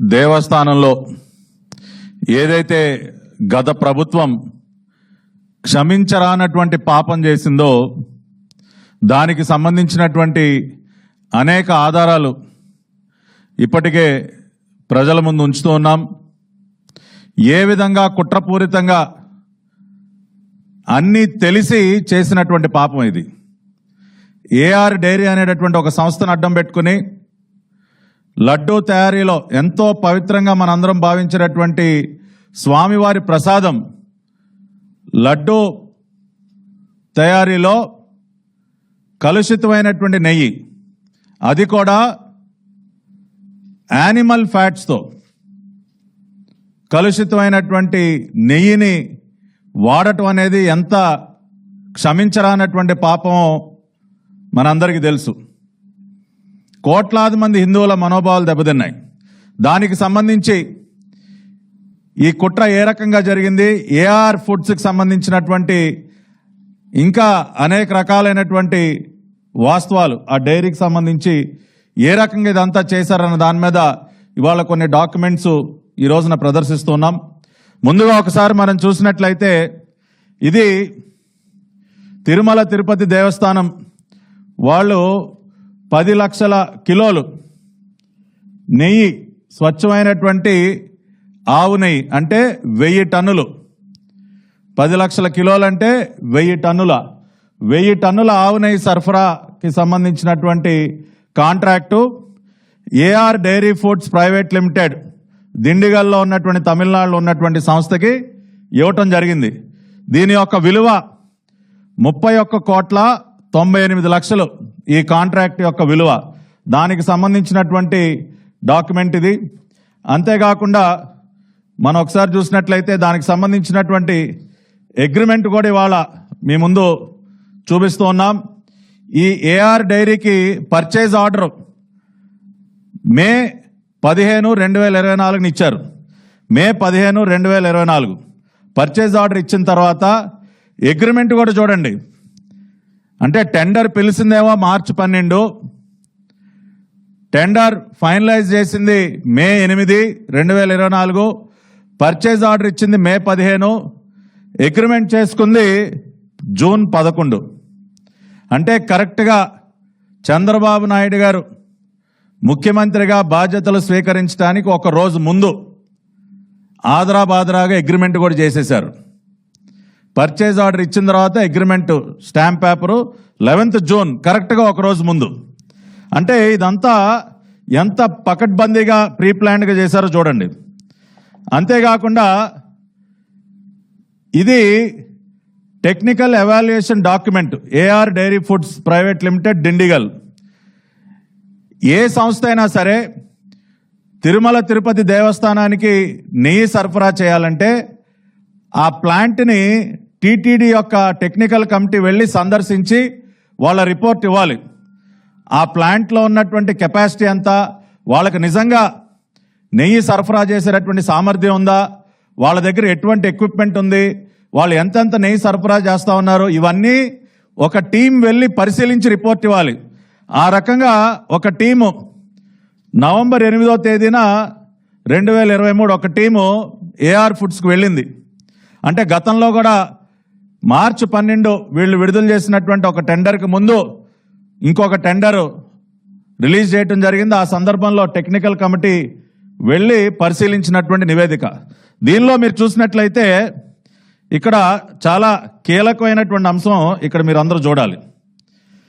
దేవస్థానంలో ఏదైతే గత ప్రభుత్వం క్షమించరానటువంటి పాపం చేసిందో దానికి సంబంధించినటువంటి అనేక ఆధారాలు ఇప్పటికే ప్రజల ముందు ఉంచుతూ ఉన్నాం. ఏ విధంగా కుట్రపూరితంగా అన్నీ తెలిసి చేసినటువంటి పాపం ఇది. ఏఆర్ డైరీ అనేటటువంటి ఒక సంస్థను అడ్డం పెట్టుకుని లడ్డూ తయారీలో ఎంతో పవిత్రంగా మనందరం భావించినటువంటి స్వామివారి ప్రసాదం లడ్డూ తయారీలో కలుషితమైనటువంటి నెయ్యి. అది కూడా యానిమల్ ఫ్యాట్స్తో కలుషితమైనటువంటి నెయ్యిని వాడటం అనేది ఎంత క్షమించరానటువంటి పాపమో మనందరికీ తెలుసు. కోట్లాది మంది హిందువుల మనోభావాలు దెబ్బతిన్నాయి. దానికి సంబంధించి ఈ కుట్ర ఏ రకంగా జరిగింది? ఏఆర్ ఫుడ్స్కి సంబంధించినటువంటి ఇంకా అనేక రకాలైనటువంటి వాస్తవాలు ఆ డైరీకి సంబంధించి ఏ రకంగా ఇదంతా చేశారన్న దాని మీద ఇవాళ కొన్ని డాక్యుమెంట్స్ ఈ రోజున ప్రదర్శిస్తున్నాం. ముందుగా ఒకసారి మనం చూసినట్లయితే ఇది తిరుమల తిరుపతి దేవస్థానం వాళ్ళు పది లక్షల కిలోలు. నెయ్యి స్వచ్ఛమైనటువంటి ఆవు నెయ్యి అంటే వెయ్యి టన్నులు. పది లక్షల కిలోలు అంటే వెయ్యి టన్నుల. వెయ్యి టన్నుల ఆవు నెయ్యి సరఫరాకి సంబంధించినటువంటి contract AR dairy foods private limited దిండిగల్లో ఉన్నటువంటి తమిళనాడులో ఉన్నటువంటి సంస్థకి ఇవ్వటం జరిగింది. దీని యొక్క విలువ ముప్పై ఒక్క కోట్ల తొంభై ఎనిమిది లక్షలు ఈ కాంట్రాక్ట్ యొక్క విలువ. దానికి సంబంధించినటువంటి డాక్యుమెంట్ ఇది. అంతేకాకుండా మనం ఒకసారి చూసినట్లయితే దానికి సంబంధించినటువంటి అగ్రిమెంట్ కూడా ఇవాళ మీ ముందు చూపిస్తూ ఉన్నాం. ఈ ఏఆర్ డైరీకి పర్చేజ్ ఆర్డర్ మే పదిహేను రెండు వేల ఇరవై నాలుగుని ఇచ్చారు. మే పదిహేను రెండు వేల ఇరవై నాలుగు. పర్చేజ్ ఆర్డర్ ఇచ్చిన తర్వాత అగ్రిమెంట్ కూడా చూడండి. అంటే టెండర్ పిలిచిందేమో మార్చి పన్నెండు. టెండర్ ఫైనలైజ్ చేసింది మే ఎనిమిది రెండు వేల ఇరవై నాలుగు. పర్చేజ్ ఆర్డర్ ఇచ్చింది మే పదిహేను. అగ్రిమెంట్ చేసుకుంది జూన్ పదకొండు. అంటే కరెక్ట్గా చంద్రబాబు నాయుడు గారు ముఖ్యమంత్రిగా బాధ్యతలు స్వీకరించడానికి ఒక రోజు ముందు ఆదరా బాదరాగా అగ్రిమెంట్ కూడా చేసేశారు. పర్చేజ్ ఆర్డర్ ఇచ్చిన తర్వాత agreement stamp paper eleventh June కరెక్ట్గా ఒక రోజు ముందు. అంటే ఇదంతా ఎంత పకడ్బందీగా ప్రీ ప్లాన్డ్గా చేశారో చూడండి. అంతేకాకుండా ఇది technical evaluation document AR dairy foods private limited Dindigul ఏ సంస్థ అయినా సరే తిరుమల తిరుపతి దేవస్థానానికి నెయ్యి సరఫరా చేయాలంటే ఆ ప్లాంట్ని టీటీడీ యొక్క టెక్నికల్ కమిటీ వెళ్ళి సందర్శించి వాళ్ళ రిపోర్ట్ ఇవ్వాలి. ఆ ప్లాంట్లో ఉన్నటువంటి కెపాసిటీ ఎంత? వాళ్ళకి నిజంగా నెయ్యి సరఫరా చేసేటటువంటి సామర్థ్యం ఉందా? వాళ్ళ దగ్గర ఎటువంటి ఎక్విప్మెంట్ ఉంది? వాళ్ళు ఎంతెంత నెయ్యి సరఫరా చేస్తూ ఉన్నారు? ఇవన్నీ ఒక టీం వెళ్ళి పరిశీలించి రిపోర్ట్ ఇవ్వాలి. ఆ రకంగా ఒక టీము నవంబర్ ఎనిమిదో తేదీన రెండు వేల ఇరవై మూడు ఒక టీము ఏఆర్ ఫుడ్స్కి వెళ్ళింది. అంటే గతంలో కూడా మార్చి పన్నెండు వీళ్ళు విడుదల చేసినటువంటి ఒక టెండర్కి ముందు ఇంకొక టెండరు రిలీజ్ చేయటం జరిగింది. ఆ సందర్భంలో టెక్నికల్ కమిటీ వెళ్ళి పరిశీలించినటువంటి నివేదిక. దీనిలో మీరు చూసినట్లయితే ఇక్కడ చాలా కీలకమైనటువంటి అంశం ఇక్కడ మీరు అందరూ చూడాలి.